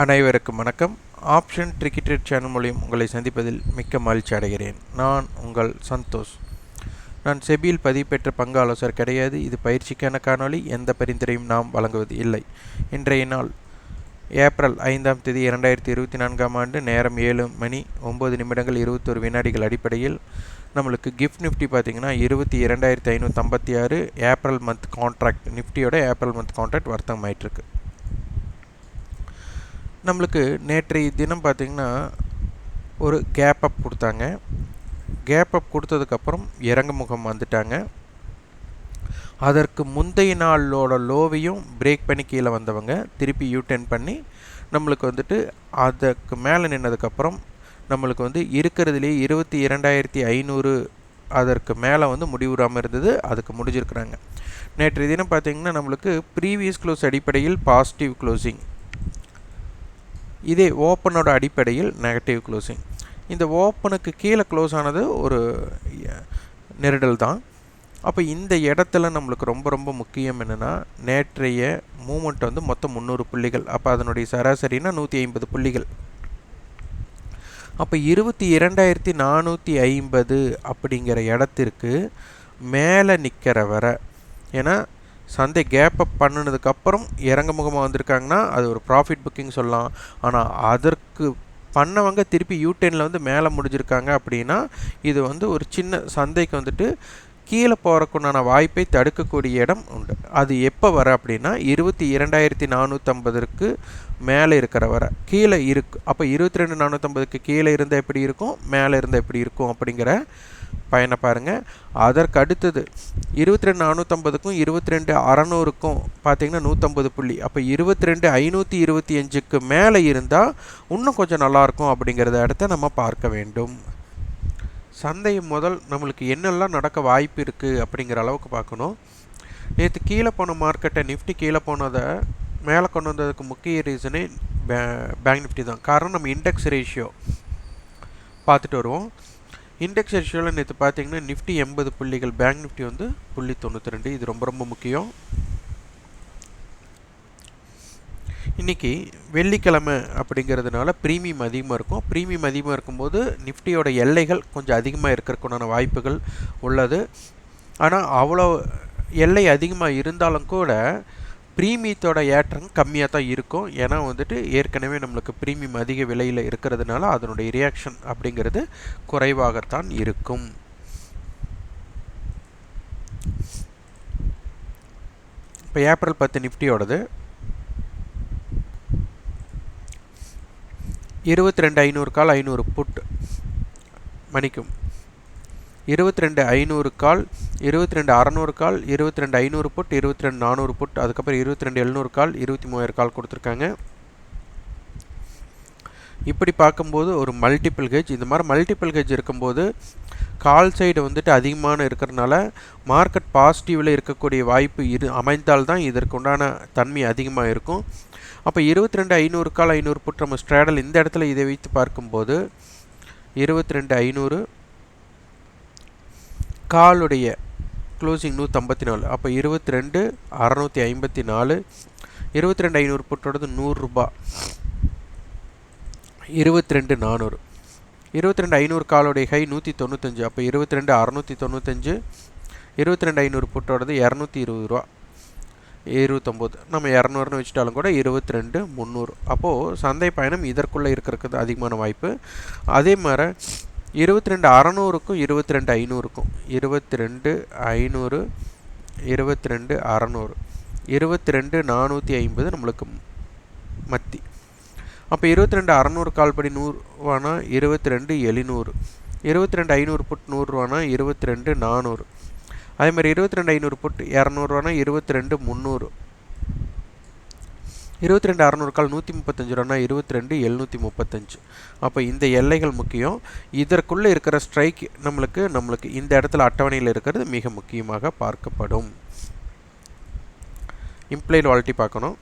அனைவருக்கும் வணக்கம். Option ட்ரிக்கெட் channel மூலியம் உங்களை சந்திப்பதில் மிக்க மகிழ்ச்சி அடைகிறேன். நான் உங்கள் சந்தோஷ். நான் செபியில் பதிவு பெற்ற பங்கு ஆலோசகர் கிடையாது. இது பயிற்சிக்கான காணொளி. எந்த பரிந்துரையும் நாம் வழங்குவது இல்லை. இன்றைய நாள் ஏப்ரல் ஐந்தாம் தேதி இரண்டாயிரத்தி இருபத்தி நான்காம் ஆண்டு நேரம் ஏழு மணி ஒம்பது நிமிடங்கள் இருபத்தொரு வினாடிகள் அடிப்படையில் நம்மளுக்கு கிஃப்ட் நிஃப்டி பார்த்தீங்கன்னா இருபத்தி இரண்டாயிரத்தி ஐநூற்றி ஐம்பத்தி ஆறு ஏப்ரல் மந்த் கான்ட்ராக்ட் நிஃப்டியோட ஏப்ரல் மந்த் கான்ட்ராக்ட் வர்த்தகம் ஆயிட்டிருக்கு நம்மளுக்கு நேற்றைய தினம் பார்த்திங்கன்னா ஒரு கேப் அப் கொடுத்தாங்க. கேப் அப் கொடுத்ததுக்கப்புறம் இறங்கு முகம் வந்துட்டாங்க. அதற்கு முந்தைய நாளோட லோவையும் பிரேக் பண்ணி கீழே வந்தவங்க திருப்பி யூ பண்ணி நம்மளுக்கு வந்துட்டு அதுக்கு மேலே நின்னதுக்கப்புறம் நம்மளுக்கு வந்து இருக்கிறதுலே இருபத்தி இரண்டாயிரத்தி ஐநூறு அதற்கு மேலே வந்து முடிவுறாமல் இருந்தது. அதுக்கு முடிஞ்சிருக்கிறாங்க. நேற்றைய தினம் பார்த்திங்கன்னா நம்மளுக்கு ப்ரீவியஸ் க்ளோஸ் அடிப்படையில் பாசிட்டிவ் க்ளோசிங் இதே ஓப்பனோட அடிப்படையில் நெகட்டிவ் க்ளோசிங் இந்த ஓப்பனுக்கு கீழே க்ளோஸ் ஆனது ஒரு நெருடல் தான். அப்போ இந்த இடத்துல நம்மளுக்கு ரொம்ப ரொம்ப முக்கியம் என்னென்னா நேற்றைய மூமெண்ட் வந்து மொத்தம் முந்நூறு புள்ளிகள். அப்போ அதனுடைய சராசரினா நூற்றி ஐம்பது புள்ளிகள். அப்போ இருபத்தி இரண்டாயிரத்தி நானூற்றி ஐம்பது அப்படிங்கிற இடத்திற்கு மேலே நிற்கிற வர ஏன்னா சந்தை கேப் அப் பண்ணினதுக்கப்புறம் இறங்க முகமாக வந்திருக்காங்கன்னா அது ஒரு ப்ராஃபிட் புக்கிங் சொல்லலாம். ஆனால் அதற்கு பண்ணவங்க திருப்பி யூடெனில் வந்து மேலே முடிஞ்சிருக்காங்க அப்படின்னா இது வந்து ஒரு சின்ன சந்தைக்கு வந்துட்டு கீழே போகிறக்குண்டான வாய்ப்பை தடுக்கக்கூடிய இடம் உண்டு. அது எப்போ வர அப்படின்னா இருபத்தி இரண்டாயிரத்தி நானூற்றம்பதுக்கு மேலே இருக்கிற வர. கீழே இருக்கு. அப்போ இருபத்தி ரெண்டு நானூற்றம்பதுக்கு கீழே இருந்தால் எப்படி இருக்கும்? மேலே இருந்தால் எப்படி இருக்கும் அப்படிங்கிற பயனை பாருங்கள் அதற்கு அடுத்தது இருபத்தி ரெண்டு நானூற்றம்பதுக்கும் இருபத்தி ரெண்டு அறநூறுக்கும் பார்த்தீங்கன்னா நூற்றம்பது புள்ளி. அப்போ இருபத்தி ரெண்டு ஐநூற்றி இருபத்தி அஞ்சுக்கு மேலே இருந்தால் இன்னும் கொஞ்சம் நல்லாயிருக்கும் அப்படிங்கிறத இடத்த நம்ம பார்க்க வேண்டும். சந்தை முதல் நம்மளுக்கு என்னெல்லாம் நடக்க வாய்ப்பு இருக்குது அப்படிங்கிற அளவுக்கு பார்க்கணும். நேற்று கீழே போன மார்க்கெட்டை நிஃப்டி கீழே போனதை மேலே கொண்டு வந்ததுக்கு முக்கிய ரீசனே பே பேங்க் நிஃப்டி தான். காரணம் நம்ம இண்டெக்ஸ் ரேஷியோ பார்த்துட்டு வருவோம். இண்டெக்ஸ் ரேஷியோவில் நேற்று பார்த்தீங்கன்னா நிஃப்டி எண்பது புள்ளிகள் பேங்க் நிஃப்டி வந்து புள்ளி தொண்ணூற்றி ரெண்டு. இது ரொம்ப ரொம்ப முக்கியம். இன்றைக்கி வெள்ளிக்கிழமை அப்படிங்கிறதுனால ப்ரீமியம் அதிகமாக இருக்கும். ப்ரீமியம் அதிகமாக இருக்கும்போது நிஃப்டியோட எல்லைகள் கொஞ்சம் அதிகமாக இருக்கிறதுக்குண்டான வாய்ப்புகள் உள்ளது. ஆனால் அவ்வளோ எல்லை அதிகமாக இருந்தாலும் கூட ப்ரீமியத்தோட ஏற்றம் கம்மியாக தான் இருக்கும். ஏன்னா வந்துட்டு ஏற்கனவே நம்மளுக்கு ப்ரீமியம் அதிக விலையில் இருக்கிறதுனால அதனுடைய ரியாக்ஷன் அப்படிங்கிறது குறைவாகத்தான் இருக்கும். இப்போ ஏப்ரல் பத்து நிஃப்டியோடது. இருபத்தி ரெண்டு ஐநூறு கால் ஐநூறு புட் மணிக்கும் இருபத்தி ரெண்டு ஐநூறு கால் இருபத்தி ரெண்டு அறநூறு கால் இருபத்தி ரெண்டு ஐநூறு புட் இருபத்தி ரெண்டு நானூறு புட் அதுக்கப்புறம் இருபத்தி ரெண்டு எழுநூறு கால் இருபத்தி மூவாயிரம் கால் கொடுத்துருக்காங்க. இப்படி பார்க்கும்போது ஒரு மல்டிபிள் கேஜ் இந்த மாதிரி மல்டிபிள் கேஜ் இருக்கும்போது கால் சைடு வந்துட்டு அதிகமான இருக்கிறதுனால மார்க்கெட் பாசிட்டிவில் இருக்கக்கூடிய வாய்ப்பு இரு அமைந்தால்தான் இதற்கு உண்டான தன்மை அதிகமாக இருக்கும். அப்போ இருபத்தி ரெண்டு ஐநூறு கால் ஐநூறு புட் நம்ம ஸ்ட்ராடல் இந்த இடத்துல இதை வைத்து பார்க்கும்போது இருபத்தி ரெண்டு ஐநூறு காலுடைய க்ளோசிங் நூற்றம்பத்தி நாலு அப்போ இருபத்தி ரெண்டு அறநூற்றி ஐம்பத்தி நாலு இருபத்தி ரெண்டு ஐநூறு புட்டோடது நூறுரூபா இருபத்தி ரெண்டு நானூறு. இருபத்தி ரெண்டு ஐநூறு காலோடைய ஹை நூற்றி தொண்ணூத்தஞ்சு அப்போ இருபத்தி ரெண்டு அறநூற்றி தொண்ணூத்தஞ்சு இருபத்தி ரெண்டு ஐநூறு புட்டோடது இரநூத்தி இருபது ரூபா. இருபத்தொம்போது. நம்ம இரநூறுன்னு வச்சுட்டாலும் கூட இருபத்தி ரெண்டு முந்நூறு. அப்போது சந்தை பயணம் இதற்குள்ளே இருக்கிறதுக்கு அதிகமான வாய்ப்பு. அதே மாதிரி இருபத்தி ரெண்டு அறநூறுக்கும் இருபத்தி ரெண்டு ஐநூறுக்கும். இருபத்தி ரெண்டு ஐநூறு இருபத்தி ரெண்டு அறநூறு. இருபத்தி ரெண்டு நானூற்றி ஐம்பது நம்மளுக்கு மத்தி. அப்போ இருபத்தி ரெண்டு அறநூறு கால்படி நூறுவானா இருபத்தி ரெண்டு எழுநூறு. இருபத்தி ரெண்டு ஐநூறு புட் நூறுரூவானா இருபத்தி ரெண்டு நானூறு. அதே மாதிரி இருபத்தி ரெண்டு ஐநூறு புட் இரநூறுவானா இருபத்தி ரெண்டு முந்நூறு. இருபத்தி ரெண்டு அறநூறு கால் நூற்றி முப்பத்தஞ்சு ரூபானா இருபத்தி ரெண்டு எழுநூற்றி முப்பத்தஞ்சு. அப்போ இந்த எல்லைகள் முக்கியம். இதற்குள்ளே இருக்கிற ஸ்ட்ரைக் நம்மளுக்கு நம்மளுக்கு இந்த இடத்துல அட்டவணையில் இருக்கிறது மிக முக்கியமாக பார்க்கப்படும். இம்ப்ளைட் வாலிட்டி பார்க்கணும்.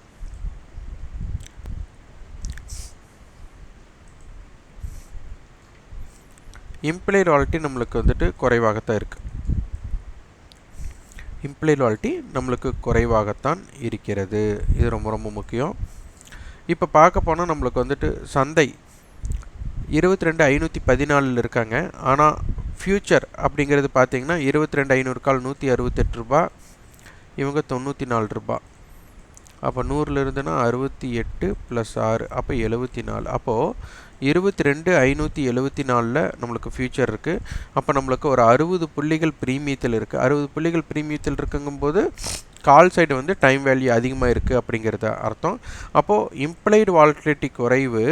இம்ப்ளைட் வாலிட்டி நம்மளுக்கு வந்துட்டு குறைவாகத்தான் இருக்குது இம்ப்ளைட் வாலிட்டி நம்மளுக்கு குறைவாகத்தான் இருக்கிறது. இது ரொம்ப ரொம்ப முக்கியம். இப்போ பார்க்க போனால் நம்மளுக்கு வந்துட்டு சந்தை இருபத்தி ரெண்டு ஐநூற்றி பதினாலில் இருக்காங்க. ஆனால் ஃப்யூச்சர் அப்படிங்கிறது பார்த்தீங்கன்னா இருபத்தி ரெண்டு ஐநூறு கால் நூற்றி அறுபத்தெட்டு ரூபா இவங்க தொண்ணூற்றி நாலு ரூபா. அப்போ நூறில் இருந்துன்னா அறுபத்தி எட்டு ப்ளஸ் ஆறு அப்போ எழுபத்தி நாலு அப்போது இருபத்தி ரெண்டு ஐநூற்றி எழுபத்தி நாலில் நம்மளுக்கு ஃப்யூச்சர் இருக்குது அப்போ நம்மளுக்கு ஒரு அறுபது புள்ளிகள் ப்ரீமியத்தில் இருக்குது அறுபது புள்ளிகள் ப்ரீமியத்தில் இருக்குங்கும்போது கால் சைடு வந்து டைம் வேல்யூ அதிகமாக இருக்குது அப்படிங்கிறத அர்த்தம். அப்போது இம்ப்ளைடு வால்டிலிட்டி குறைவு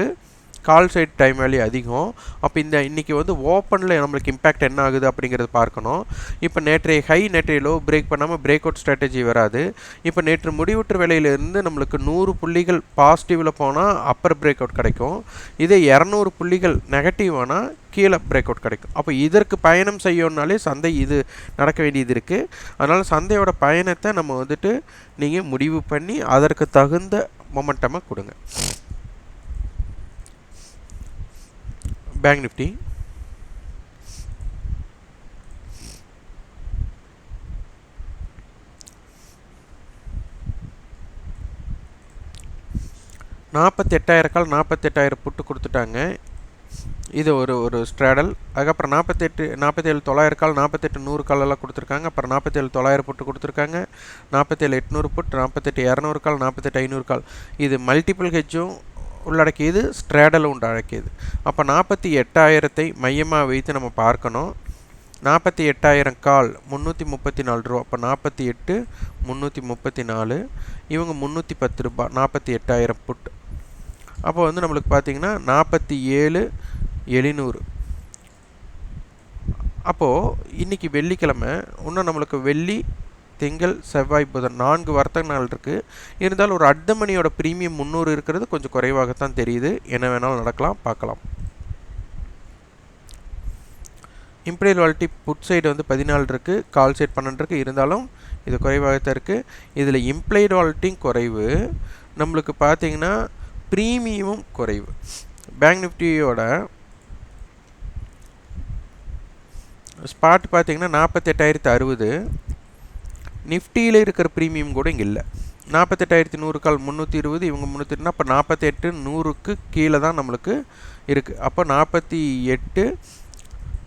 கால் சைட் டைம் வேல்யூ அதிகம். அப்போ இந்த இன்றைக்கி வந்து ஓப்பனில் நம்மளுக்கு இம்பேக்ட் என்ன ஆகுது அப்படிங்கிறது பார்க்கணும். இப்போ நேற்றைய ஹை நேற்றைய லோ பிரேக் பண்ணாமல் பிரேக் அவுட் ஸ்ட்ராட்டஜி வராது. இப்போ நேற்று முடிவுற்ற வேலையிலேருந்து நம்மளுக்கு நூறு புள்ளிகள் பாசிட்டிவில் போனால் அப்பர் பிரேக் அவுட் கிடைக்கும். இதே இரநூறு புள்ளிகள் நெகட்டிவ் ஆனால் கீழே பிரேக் அவுட் கிடைக்கும். அப்போ இதற்கு பயணம் செய்யணுனாலே சந்தை இது நடக்க வேண்டியது இருக்குது அதனால் சந்தையோட பயணத்தை நம்ம வந்துட்டு நீங்கள் முடிவு பண்ணி அதற்கு தகுந்த மொமெண்டமாக கொடுங்க. பேங்க் நிஃப்டி நாற்பத்தெட்டாயிரம் கால் நாற்பத்தெட்டாயிரம் புட்டு கொடுத்துட்டாங்க. இது ஒரு ஒரு ஸ்ட்ராடல் அதுக்கப்புறம் நாற்பத்தெட்டு நாற்பத்தேழு தொள்ளாயிரம் கால் நாற்பத்தெட்டு நூறு கால் எல்லாம் கொடுத்துருக்காங்க. அப்புறம் நாற்பத்தேழு தொள்ளாயிரம் புட்டு கொடுத்துருக்காங்க. நாற்பத்தேழு எட்நூறு புட்டு நாற்பத்தெட்டு இரநூறு கால் நாற்பத்தெட்டு ஐநூறு கால். இது மல்டிபிள் ஹெஜ்ஜும் உள்ளடக்கியது ஸ்ட்ராடலும் உள்ளடக்கியது. அப்போ நாற்பத்தி எட்டாயிரத்தை மையமாக வைத்து நம்ம பார்க்கணும். நாற்பத்தி எட்டாயிரம் கால் முந்நூற்றி முப்பத்தி நாலு ரூபா. அப்போ நாற்பத்தி எட்டு முந்நூற்றி முப்பத்தி நாலு. இவங்க முந்நூற்றி பத்து ரூபா நாற்பத்தி எட்டாயிரம் புட். அப்போ வந்து நம்மளுக்கு பார்த்தீங்கன்னா நாற்பத்தி ஏழு எழுநூறு. அப்போது இன்றைக்கி வெள்ளிக்கிழமை இன்னும் நம்மளுக்கு வெள்ளி திங்கள் செவ்வாய் புதன் நான்கு வர்த்தக நாள் இருக்குது இருந்தாலும் ஒரு அர்த்த மணியோட ப்ரீமியம் முந்நூறு இருக்கிறது கொஞ்சம் குறைவாகத்தான் தெரியுது. என்ன வேணாலும் நடக்கலாம் பார்க்கலாம். இம்ப்ரியல் வால்ட்டி புட் சைடு வந்து பதினாலு இருக்குது கால் சைடு பன்னெண்டு இருக்குது இருந்தாலும் இது குறைவாகத்தான் இருக்குது இதில் இம்ப்ளைடு வால்ட்டிங் குறைவு. நம்மளுக்கு பார்த்தீங்கன்னா ப்ரீமியமும் குறைவு. பேங்க் நிஃப்டியோட ஸ்பாட் பார்த்தீங்கன்னா நாற்பத்தெட்டாயிரத்து அறுபது. நிஃப்டியில் இருக்கிற ப்ரீமியம் கூட இங்கே இல்லை. நாற்பத்தெட்டாயிரத்தி நூறு கால் முந்நூற்றி இருபது இவங்க முந்நூற்றினா அப்போ நாற்பத்தெட்டு நூறுக்கு கீழே தான் நம்மளுக்கு இருக்குது அப்போ நாற்பத்தி எட்டு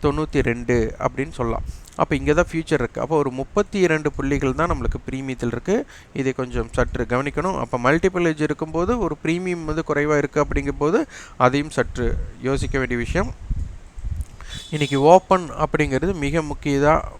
தொண்ணூற்றி ரெண்டு அப்படின்னு சொல்லலாம். அப்போ இங்கே தான் ஃபியூச்சர் இருக்குது அப்போ ஒரு முப்பத்தி இரண்டு புள்ளிகள் தான் நம்மளுக்கு ப்ரீமியத்தில் இருக்குது இதை கொஞ்சம் சற்று கவனிக்கணும். அப்போ மல்டிபிள் ஏஜ் இருக்கும்போது ஒரு ப்ரீமியம் வந்து குறைவாக இருக்குது அப்படிங்கும்போது அதையும் சற்று யோசிக்க வேண்டிய விஷயம். இன்றைக்கி ஓப்பன் அப்படிங்கிறது மிக முக்கியதாக